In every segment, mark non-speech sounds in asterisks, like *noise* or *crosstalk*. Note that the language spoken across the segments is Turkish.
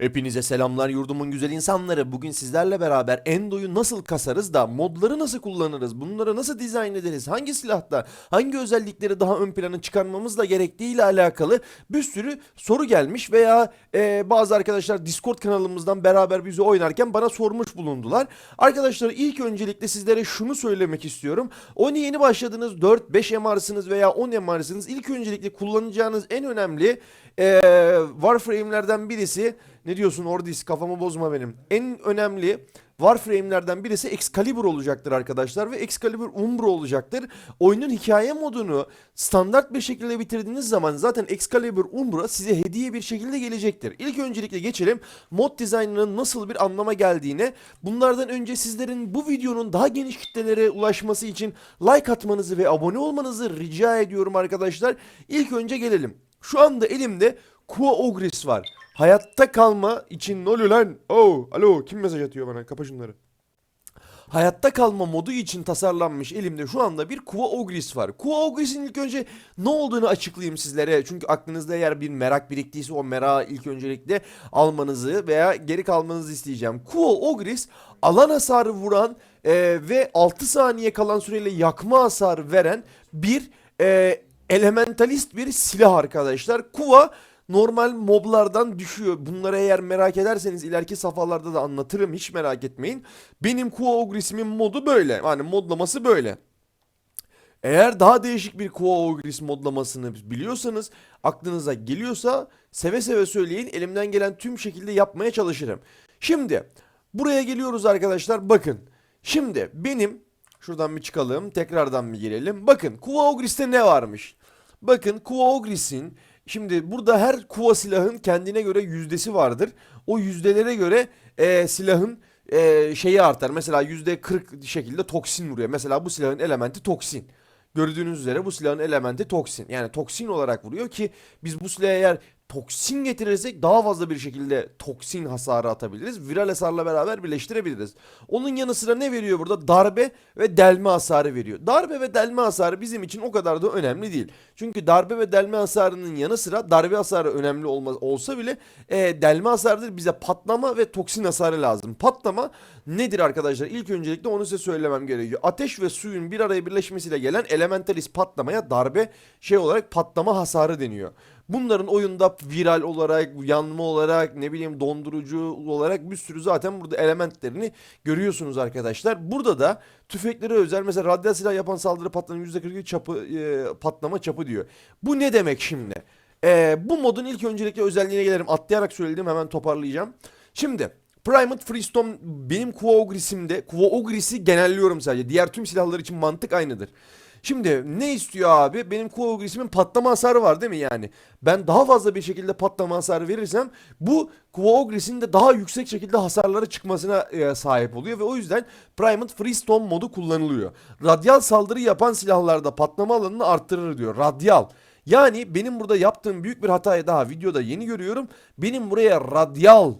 Hepinize selamlar yurdumun güzel insanları. Bugün sizlerle beraber Endo'yu nasıl kasarız da modları nasıl kullanırız? Bunları nasıl dizayn ederiz? Hangi silahta hangi özellikleri daha ön plana çıkarmamızla gerektiği ile alakalı bir sürü soru gelmiş veya e, bazı arkadaşlar Discord kanalımızdan beraber bizi oynarken bana sormuş bulundular. Arkadaşlar ilk öncelikle sizlere şunu söylemek istiyorum. Oyuna yeni başladınız 4-5 MR'sınız veya 10 MR'sınız. İlk öncelikle kullanacağınız en önemli e, Warframe'lerden birisi ne diyorsun Ordis kafamı bozma benim. En önemli Warframe'lerden birisi Excalibur olacaktır arkadaşlar ve Excalibur Umbra olacaktır. Oyunun hikaye modunu standart bir şekilde bitirdiğiniz zaman zaten Excalibur Umbra size hediye bir şekilde gelecektir. İlk öncelikle geçelim mod dizaynının nasıl bir anlama geldiğine. Bunlardan önce sizlerin bu videonun daha geniş kitlelere ulaşması için like atmanızı ve abone olmanızı rica ediyorum arkadaşlar. İlk önce gelelim. Şu anda elimde Kua Ogris var. Hayatta kalma için ne oluyor lan? Oh, alo kim mesaj atıyor bana? Kapa şunları. Hayatta kalma modu için tasarlanmış elimde şu anda bir Kua Ogris var. Kua Ogris'in ilk önce ne olduğunu açıklayayım sizlere. Çünkü aklınızda eğer bir merak biriktiyse o merakı ilk öncelikle almanızı veya geri kalmanızı isteyeceğim. Kua Ogris alan hasarı vuran e, ve 6 saniye kalan süreyle yakma hasarı veren bir e, elementalist bir silah arkadaşlar. Kuva normal moblardan düşüyor. Bunları eğer merak ederseniz ileriki safhalarda da anlatırım. Hiç merak etmeyin. Benim Kuva Ogris'imin modu böyle. Yani modlaması böyle. Eğer daha değişik bir Kuva Ogris modlamasını biliyorsanız, aklınıza geliyorsa seve seve söyleyin. Elimden gelen tüm şekilde yapmaya çalışırım. Şimdi buraya geliyoruz arkadaşlar. Bakın. Şimdi benim şuradan bir çıkalım. Tekrardan bir girelim. Bakın Kuva Ogris'te ne varmış? Bakın Kuva Ogris'in Şimdi burada her kuva silahın kendine göre yüzdesi vardır. O yüzdelere göre e, silahın e, şeyi artar. Mesela yüzde 40 şekilde toksin vuruyor. Mesela bu silahın elementi toksin. Gördüğünüz üzere bu silahın elementi toksin. Yani toksin olarak vuruyor ki biz bu silahı eğer toksin getirirsek daha fazla bir şekilde toksin hasarı atabiliriz. Viral hasarla beraber birleştirebiliriz. Onun yanı sıra ne veriyor burada? Darbe ve delme hasarı veriyor. Darbe ve delme hasarı bizim için o kadar da önemli değil. Çünkü darbe ve delme hasarının yanı sıra darbe hasarı önemli olmaz, olsa bile e, delme hasarıdır bize patlama ve toksin hasarı lazım. Patlama nedir arkadaşlar? İlk öncelikle onu size söylemem gerekiyor. Ateş ve suyun bir araya birleşmesiyle gelen elementalist patlamaya darbe şey olarak patlama hasarı deniyor. Bunların oyunda viral olarak, yanma olarak, ne bileyim dondurucu olarak bir sürü zaten burada elementlerini görüyorsunuz arkadaşlar. Burada da tüfeklere özel mesela radyal silah yapan saldırı patlama %42 çapı, e, patlama çapı diyor. Bu ne demek şimdi? E, bu modun ilk öncelikle özelliğine gelelim. Atlayarak söyledim hemen toparlayacağım. Şimdi Primate Freestone benim Kuva Ogris'imde Kuva Ogris'i genelliyorum sadece. Diğer tüm silahlar için mantık aynıdır. Şimdi ne istiyor abi? Benim Kuva Ogris'imin patlama hasarı var değil mi yani? Ben daha fazla bir şekilde patlama hasarı verirsem bu Kuva Ogris'in de daha yüksek şekilde hasarları çıkmasına e, sahip oluyor ve o yüzden Primate Freestone modu kullanılıyor. Radyal saldırı yapan silahlarda patlama alanını arttırır diyor. Radyal. Yani benim burada yaptığım büyük bir hatayı daha videoda yeni görüyorum. Benim buraya radyal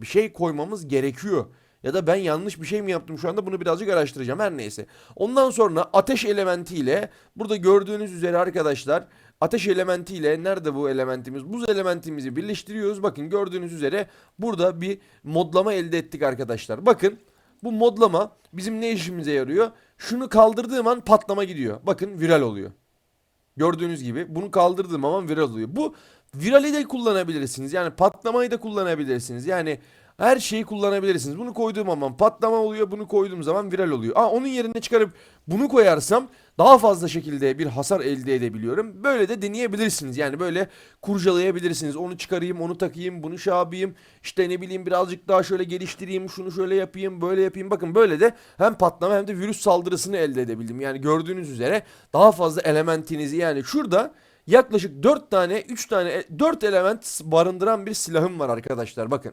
bir şey koymamız gerekiyor. Ya da ben yanlış bir şey mi yaptım şu anda bunu birazcık araştıracağım her neyse. Ondan sonra ateş elementiyle burada gördüğünüz üzere arkadaşlar ateş elementiyle nerede bu elementimiz? Buz elementimizi birleştiriyoruz. Bakın gördüğünüz üzere burada bir modlama elde ettik arkadaşlar. Bakın bu modlama bizim ne işimize yarıyor? Şunu kaldırdığım an patlama gidiyor. Bakın viral oluyor. Gördüğünüz gibi bunu kaldırdığım zaman viral oluyor. Bu virali de kullanabilirsiniz. Yani patlamayı da kullanabilirsiniz. Yani her şeyi kullanabilirsiniz. Bunu koyduğum zaman patlama oluyor. Bunu koyduğum zaman viral oluyor. Aa, onun yerine çıkarıp bunu koyarsam daha fazla şekilde bir hasar elde edebiliyorum. Böyle de deneyebilirsiniz. Yani böyle kurcalayabilirsiniz. Onu çıkarayım, onu takayım, bunu şey yapayım. İşte ne bileyim birazcık daha şöyle geliştireyim, şunu şöyle yapayım, böyle yapayım. Bakın böyle de hem patlama hem de virüs saldırısını elde edebildim. Yani gördüğünüz üzere daha fazla elementinizi yani şurada yaklaşık 4 tane, 3 tane, 4 element barındıran bir silahım var arkadaşlar. Bakın.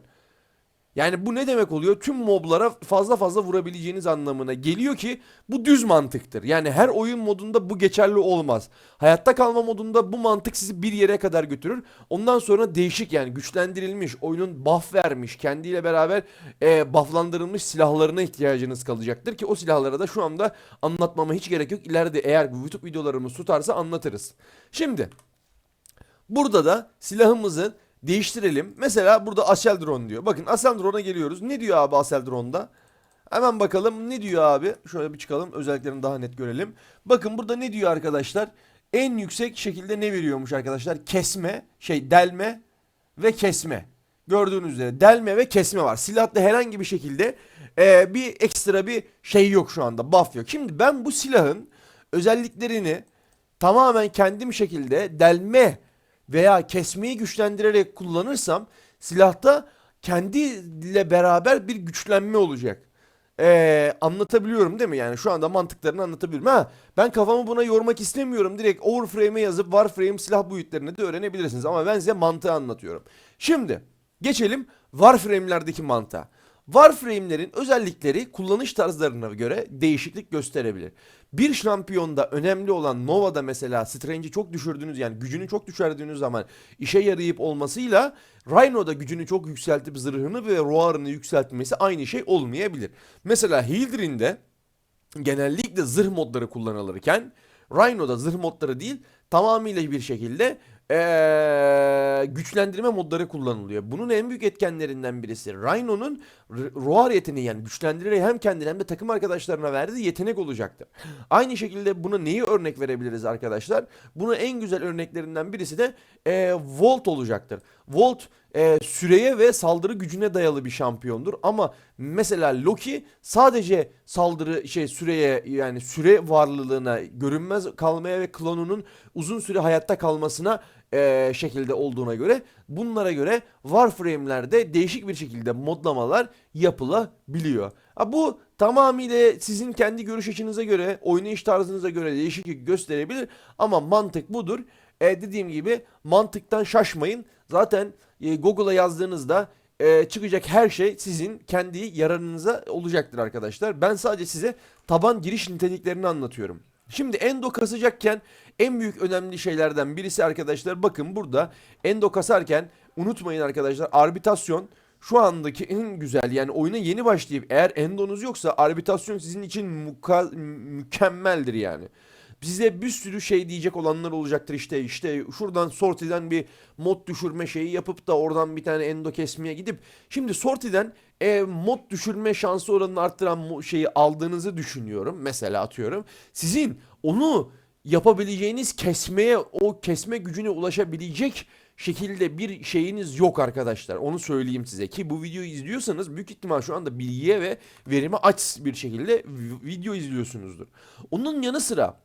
Yani bu ne demek oluyor? Tüm moblara fazla fazla vurabileceğiniz anlamına geliyor ki bu düz mantıktır. Yani her oyun modunda bu geçerli olmaz. Hayatta kalma modunda bu mantık sizi bir yere kadar götürür. Ondan sonra değişik yani güçlendirilmiş, oyunun buff vermiş, kendiyle beraber e, bufflandırılmış silahlarına ihtiyacınız kalacaktır ki o silahlara da şu anda anlatmama hiç gerek yok. İleride eğer bu YouTube videolarımız tutarsa anlatırız. Şimdi burada da silahımızın değiştirelim. Mesela burada Asel Drone diyor. Bakın Asel Drone'a geliyoruz. Ne diyor abi Asel Drone'da? Hemen bakalım ne diyor abi? Şöyle bir çıkalım özelliklerini daha net görelim. Bakın burada ne diyor arkadaşlar? En yüksek şekilde ne veriyormuş arkadaşlar? Kesme, şey delme ve kesme. Gördüğünüz üzere delme ve kesme var. Silahta herhangi bir şekilde e, bir ekstra bir şey yok şu anda. Buff yok. Şimdi ben bu silahın özelliklerini tamamen kendim şekilde delme veya kesmeyi güçlendirerek kullanırsam silahta kendiyle beraber bir güçlenme olacak. Ee, anlatabiliyorum değil mi? Yani şu anda mantıklarını anlatabiliyorum. Ha, ben kafamı buna yormak istemiyorum. Direkt overframe'e yazıp warframe silah boyutlarını da öğrenebilirsiniz. Ama ben size mantığı anlatıyorum. Şimdi geçelim warframe'lerdeki mantığa. Warframe'lerin özellikleri kullanış tarzlarına göre değişiklik gösterebilir. Bir şampiyonda önemli olan Nova'da mesela Strange'i çok düşürdüğünüz yani gücünü çok düşürdüğünüz zaman işe yarayıp olmasıyla Rhino'da gücünü çok yükseltip zırhını ve roarını yükseltmesi aynı şey olmayabilir. Mesela Hildrin'de genellikle zırh modları kullanılırken Rhino'da zırh modları değil tamamıyla bir şekilde eee, güçlendirme modları kullanılıyor. Bunun en büyük etkenlerinden birisi Rhino'nun roar yeteneği yani güçlendirerek hem kendine hem de takım arkadaşlarına verdiği yetenek olacaktır. Aynı şekilde buna neyi örnek verebiliriz arkadaşlar? Buna en güzel örneklerinden birisi de eee, Volt olacaktır. Volt e, süreye ve saldırı gücüne dayalı bir şampiyondur. Ama mesela Loki sadece saldırı şey süreye yani süre varlığına görünmez kalmaya ve klonunun uzun süre hayatta kalmasına e, şekilde olduğuna göre bunlara göre Warframe'lerde değişik bir şekilde modlamalar yapılabiliyor. Ha, bu tamamıyla sizin kendi görüş açınıza göre, oynayış tarzınıza göre değişiklik gösterebilir ama mantık budur. E, dediğim gibi mantıktan şaşmayın. Zaten e, Google'a yazdığınızda e, çıkacak her şey sizin kendi yararınıza olacaktır arkadaşlar. Ben sadece size taban giriş niteliklerini anlatıyorum. Şimdi endo kasacakken en büyük önemli şeylerden birisi arkadaşlar bakın burada endo kasarken unutmayın arkadaşlar arbitasyon şu andaki en güzel yani oyuna yeni başlayıp eğer endonuz yoksa arbitasyon sizin için mükemmeldir yani. Bize bir sürü şey diyecek olanlar olacaktır işte işte şuradan sortiden bir mod düşürme şeyi yapıp da oradan bir tane endo kesmeye gidip şimdi sortiden e, mod düşürme şansı oranını arttıran şeyi aldığınızı düşünüyorum mesela atıyorum sizin onu yapabileceğiniz kesmeye o kesme gücüne ulaşabilecek şekilde bir şeyiniz yok arkadaşlar. Onu söyleyeyim size ki bu videoyu izliyorsanız büyük ihtimal şu anda bilgiye ve verime aç bir şekilde vi- video izliyorsunuzdur. Onun yanı sıra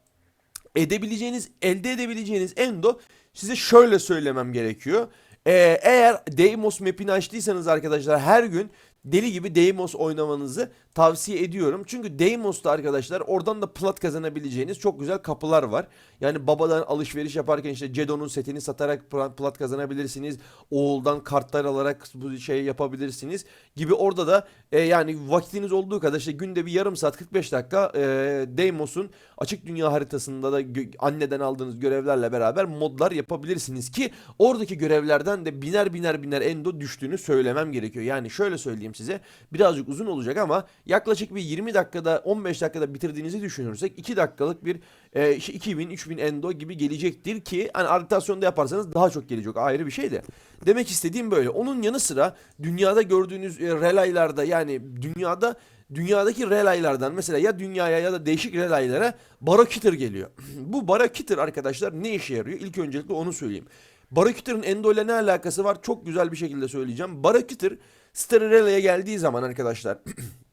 edebileceğiniz, elde edebileceğiniz endo size şöyle söylemem gerekiyor. Ee, eğer Deimos map'ini açtıysanız arkadaşlar her gün deli gibi Deimos oynamanızı tavsiye ediyorum. Çünkü Deimos'ta arkadaşlar oradan da plat kazanabileceğiniz çok güzel kapılar var. Yani babadan alışveriş yaparken işte Cedon'un setini satarak pla- plat kazanabilirsiniz. Oğuldan kartlar alarak bu şey yapabilirsiniz gibi orada da e, yani vaktiniz olduğu kadar işte günde bir yarım saat 45 dakika e, Deimos'un açık dünya haritasında da anneden aldığınız görevlerle beraber modlar yapabilirsiniz ki oradaki görevlerden de biner biner biner endo düştüğünü söylemem gerekiyor. Yani şöyle söyleyeyim size birazcık uzun olacak ama yaklaşık bir 20 dakikada 15 dakikada bitirdiğinizi düşünürsek 2 dakikalık bir e, işte 2000 3000 endo gibi gelecektir ki hani adaptasyonda yaparsanız daha çok gelecek ayrı bir şey de. Demek istediğim böyle. Onun yanı sıra dünyada gördüğünüz e, relaylarda yani dünyada dünyadaki relaylardan mesela ya dünyaya ya da değişik relaylara Barokitter geliyor. *clears throat* Bu Barokitter arkadaşlar ne işe yarıyor? İlk öncelikle onu söyleyeyim. Barokittter'ın Endo ile ne alakası var? Çok güzel bir şekilde söyleyeceğim. Barokitter Star Relay'e geldiği zaman arkadaşlar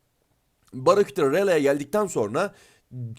*clears throat* Barokitter Relay'e geldikten sonra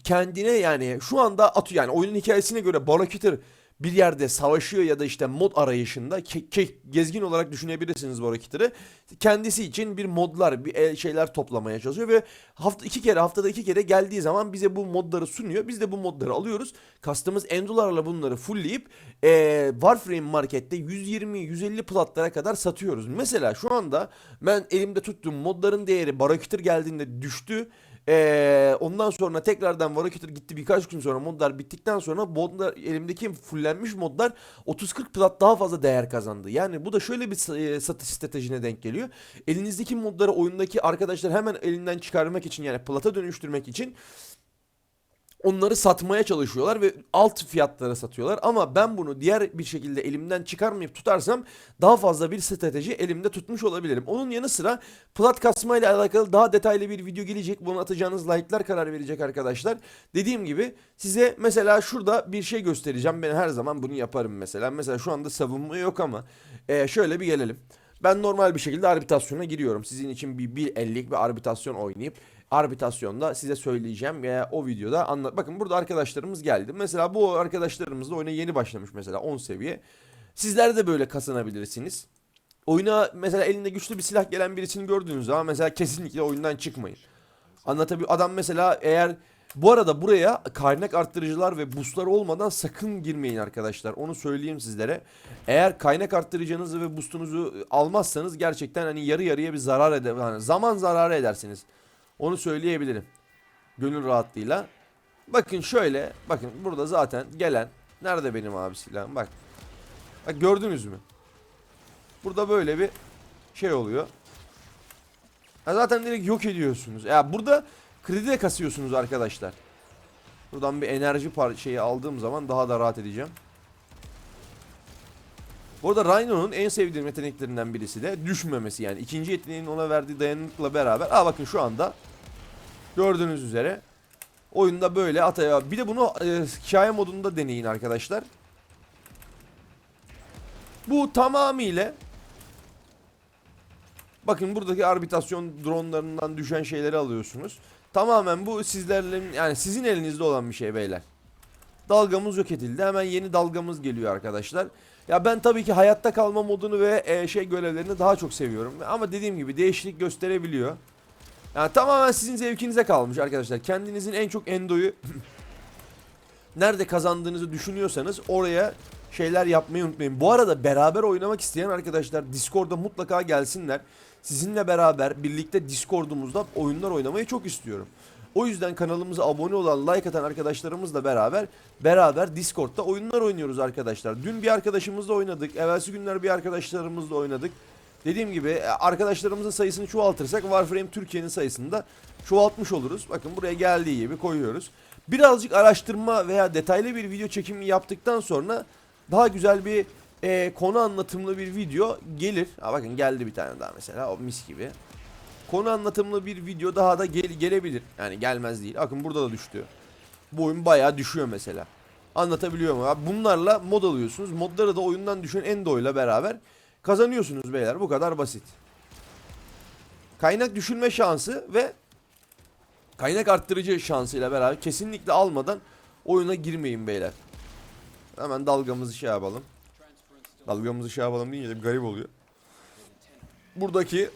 kendine yani şu anda atıyor yani oyunun hikayesine göre Barokitter bir yerde savaşıyor ya da işte mod arayışında ke- ke- gezgin olarak düşünebilirsiniz Barakitter'ı. Kendisi için bir modlar, bir el- şeyler toplamaya çalışıyor ve hafta iki kere haftada iki kere geldiği zaman bize bu modları sunuyor. Biz de bu modları alıyoruz. Kastımız endolarla bunları fullleyip eee Warframe markette 120-150 platlara kadar satıyoruz. Mesela şu anda ben elimde tuttuğum modların değeri Barakittir geldiğinde düştü. Ee, ondan sonra tekrardan Varakitter gitti birkaç gün sonra modlar bittikten sonra modlar elimdeki fullenmiş modlar 30-40 plat daha fazla değer kazandı. Yani bu da şöyle bir e, satış stratejine denk geliyor. Elinizdeki modları oyundaki arkadaşlar hemen elinden çıkarmak için yani plata dönüştürmek için onları satmaya çalışıyorlar ve alt fiyatlara satıyorlar. Ama ben bunu diğer bir şekilde elimden çıkarmayıp tutarsam daha fazla bir strateji elimde tutmuş olabilirim. Onun yanı sıra plat kasma ile alakalı daha detaylı bir video gelecek. Bunu atacağınız like'lar karar verecek arkadaşlar. Dediğim gibi size mesela şurada bir şey göstereceğim. Ben her zaman bunu yaparım mesela. Mesela şu anda savunma yok ama e, şöyle bir gelelim. Ben normal bir şekilde arbitasyona giriyorum. Sizin için bir 1.50'lik bir arbitasyon oynayıp arbitasyonda size söyleyeceğim veya o videoda anlat. Bakın burada arkadaşlarımız geldi. Mesela bu arkadaşlarımız da oyuna yeni başlamış mesela 10 seviye. Sizler de böyle kazanabilirsiniz. Oyuna mesela elinde güçlü bir silah gelen birisini gördüğünüz zaman mesela kesinlikle oyundan çıkmayın. Anlatabiliyor. Adam mesela eğer bu arada buraya kaynak arttırıcılar ve boostlar olmadan sakın girmeyin arkadaşlar. Onu söyleyeyim sizlere. Eğer kaynak arttırıcınızı ve boostunuzu almazsanız gerçekten hani yarı yarıya bir zarar eder. Yani zaman zararı edersiniz. Onu söyleyebilirim. Gönül rahatlığıyla. Bakın şöyle. Bakın burada zaten gelen. Nerede benim abi silahım? Bak. Bak gördünüz mü? Burada böyle bir şey oluyor. Ha zaten direkt yok ediyorsunuz. Ya burada kredi de kasıyorsunuz arkadaşlar. Buradan bir enerji par şeyi aldığım zaman daha da rahat edeceğim. Bu arada Rhino'nun en sevdiğim yeteneklerinden birisi de düşmemesi yani. ikinci yeteneğinin ona verdiği dayanıkla beraber. Aa bakın şu anda gördüğünüz üzere oyunda böyle ataya. Bir de bunu e, hikaye modunda deneyin arkadaşlar. Bu tamamıyla Bakın buradaki arbitasyon dronlarından düşen şeyleri alıyorsunuz. Tamamen bu sizlerle yani sizin elinizde olan bir şey beyler. Dalgamız yok edildi. Hemen yeni dalgamız geliyor arkadaşlar. Ya ben tabii ki hayatta kalma modunu ve e, şey görevlerini daha çok seviyorum. Ama dediğim gibi değişiklik gösterebiliyor. Yani tamamen sizin zevkinize kalmış arkadaşlar. Kendinizin en çok endoyu *clears throat* nerede kazandığınızı düşünüyorsanız oraya şeyler yapmayı unutmayın. Bu arada beraber oynamak isteyen arkadaşlar Discord'da mutlaka gelsinler. Sizinle beraber birlikte Discord'umuzda oyunlar oynamayı çok istiyorum. O yüzden kanalımıza abone olan, like atan arkadaşlarımızla beraber beraber Discord'da oyunlar oynuyoruz arkadaşlar. Dün bir arkadaşımızla oynadık. Evvelsi günler bir arkadaşlarımızla oynadık. Dediğim gibi e, arkadaşlarımızın sayısını çoğaltırsak Warframe Türkiye'nin sayısını da çoğaltmış oluruz. Bakın buraya geldiği gibi koyuyoruz. Birazcık araştırma veya detaylı bir video çekimi yaptıktan sonra daha güzel bir e, konu anlatımlı bir video gelir. Ha bakın geldi bir tane daha mesela o mis gibi. Konu anlatımlı bir video daha da gel gelebilir. Yani gelmez değil. Bakın burada da düştü. Bu oyun bayağı düşüyor mesela. Anlatabiliyor abi? Bunlarla mod alıyorsunuz. Modları da oyundan düşen Endo ile beraber kazanıyorsunuz beyler. Bu kadar basit. Kaynak düşürme şansı ve kaynak arttırıcı şansıyla beraber kesinlikle almadan oyuna girmeyin beyler. Hemen dalgamızı şey yapalım. Dalgamızı şey yapalım deyince de bir garip oluyor. Buradaki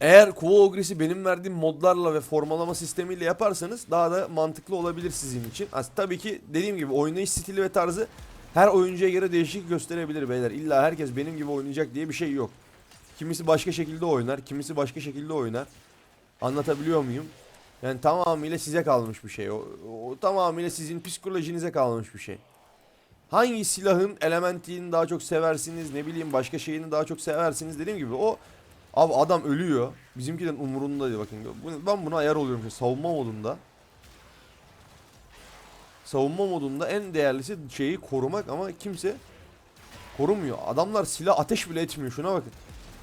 eğer Kuva Ogres'i benim verdiğim modlarla ve formalama sistemiyle yaparsanız daha da mantıklı olabilir sizin için. As tabii ki dediğim gibi oynayış stili ve tarzı her oyuncuya göre değişik gösterebilir beyler. İlla herkes benim gibi oynayacak diye bir şey yok. Kimisi başka şekilde oynar, kimisi başka şekilde oynar. Anlatabiliyor muyum? Yani tamamıyla size kalmış bir şey. O, o tamamıyla sizin psikolojinize kalmış bir şey. Hangi silahın elementini daha çok seversiniz ne bileyim başka şeyini daha çok seversiniz dediğim gibi o Abi adam ölüyor. Bizimkilerin umurunda değil bakın. Ben buna ayar oluyorum savunma modunda. Savunma modunda en değerlisi şeyi korumak ama kimse korumuyor. Adamlar silah ateş bile etmiyor şuna bakın.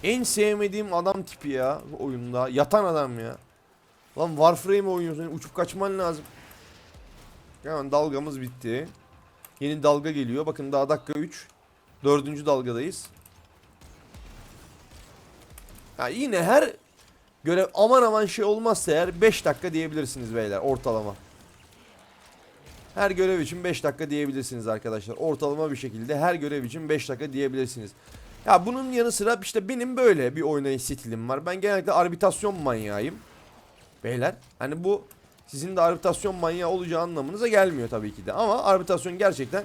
En sevmediğim adam tipi ya oyunda. Yatan adam ya. Lan Warframe oynuyorsun uçup kaçman lazım. Hemen dalgamız bitti. Yeni dalga geliyor. Bakın daha dakika 3. Dördüncü dalgadayız. Ya yine her görev aman aman şey olmazsa eğer 5 dakika diyebilirsiniz beyler ortalama. Her görev için 5 dakika diyebilirsiniz arkadaşlar. Ortalama bir şekilde her görev için 5 dakika diyebilirsiniz. Ya bunun yanı sıra işte benim böyle bir oynayış stilim var. Ben genellikle arbitasyon manyağıyım. Beyler hani bu sizin de arbitasyon manyağı olacağı anlamınıza gelmiyor tabii ki de. Ama arbitasyon gerçekten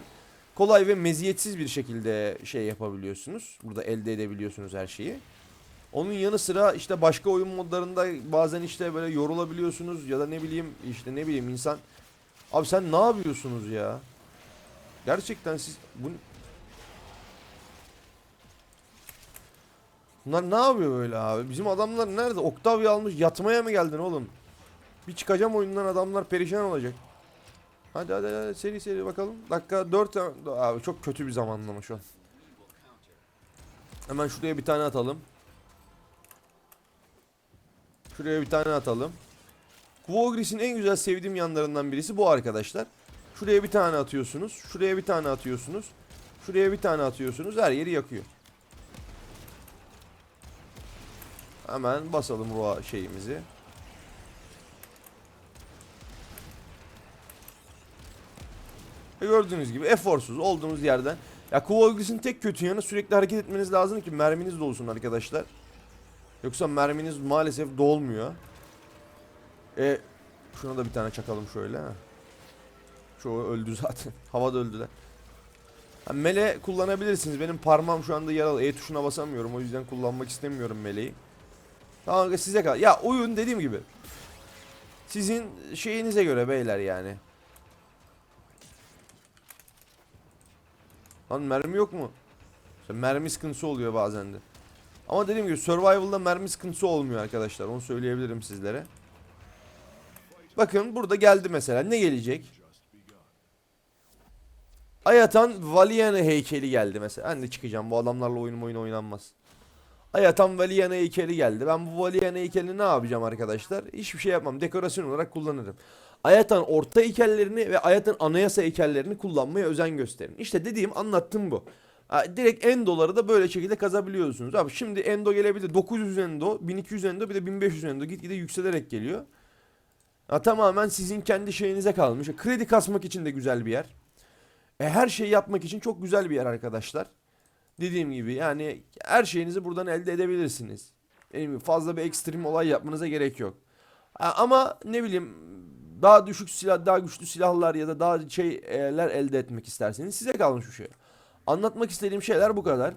kolay ve meziyetsiz bir şekilde şey yapabiliyorsunuz. Burada elde edebiliyorsunuz her şeyi. Onun yanı sıra işte başka oyun modlarında bazen işte böyle yorulabiliyorsunuz ya da ne bileyim işte ne bileyim insan Abi sen ne yapıyorsunuz ya? Gerçekten siz bu Bunlar ne yapıyor böyle abi? Bizim adamlar nerede? Octavia almış yatmaya mı geldin oğlum? Bir çıkacağım oyundan adamlar perişan olacak. Hadi hadi hadi seri seri bakalım. Dakika 4 abi çok kötü bir zamanlama şu an. Hemen şuraya bir tane atalım. Şuraya bir tane atalım. Quogris'in en güzel sevdiğim yanlarından birisi bu arkadaşlar. Şuraya bir tane atıyorsunuz. Şuraya bir tane atıyorsunuz. Şuraya bir tane atıyorsunuz. Her yeri yakıyor. Hemen basalım ruha şeyimizi. Gördüğünüz gibi eforsuz olduğumuz yerden. Ya Quogris'in tek kötü yanı sürekli hareket etmeniz lazım ki merminiz dolsun arkadaşlar. Yoksa merminiz maalesef dolmuyor. E şuna da bir tane çakalım şöyle. Çoğu öldü *laughs* zaten. Havada öldüler. Ha, mele kullanabilirsiniz. Benim parmağım şu anda yaralı. E tuşuna basamıyorum. O yüzden kullanmak istemiyorum meleği. Tamam size kal. Ya oyun dediğim gibi. Sizin şeyinize göre beyler yani. Lan mermi yok mu? İşte mermi sıkıntısı oluyor bazen de. Ama dediğim gibi survival'da mermi sıkıntısı olmuyor arkadaşlar. Onu söyleyebilirim sizlere. Bakın burada geldi mesela. Ne gelecek? Ayatan Valiana heykeli geldi mesela. Ben de çıkacağım. Bu adamlarla oyun oyun oynanmaz. Ayatan Valiana heykeli geldi. Ben bu Valiana heykelini ne yapacağım arkadaşlar? Hiçbir şey yapmam. Dekorasyon olarak kullanırım. Ayatan orta heykellerini ve Ayatan anayasa heykellerini kullanmaya özen gösterin. İşte dediğim anlattım bu. Direkt endoları da böyle şekilde kazabiliyorsunuz. Abi şimdi endo gelebilir. 900 endo, 1200 endo bir de 1500 endo gitgide yükselerek geliyor. Ha, tamamen sizin kendi şeyinize kalmış. Kredi kasmak için de güzel bir yer. E, her şeyi yapmak için çok güzel bir yer arkadaşlar. Dediğim gibi yani her şeyinizi buradan elde edebilirsiniz. Gibi fazla bir ekstrem olay yapmanıza gerek yok. Ha, ama ne bileyim daha düşük silah, daha güçlü silahlar ya da daha şeyler elde etmek isterseniz size kalmış bir şey. Anlatmak istediğim şeyler bu kadar.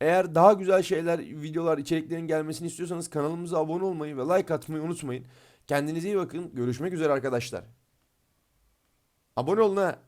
Eğer daha güzel şeyler, videolar, içeriklerin gelmesini istiyorsanız kanalımıza abone olmayı ve like atmayı unutmayın. Kendinize iyi bakın. Görüşmek üzere arkadaşlar. Abone olun ha.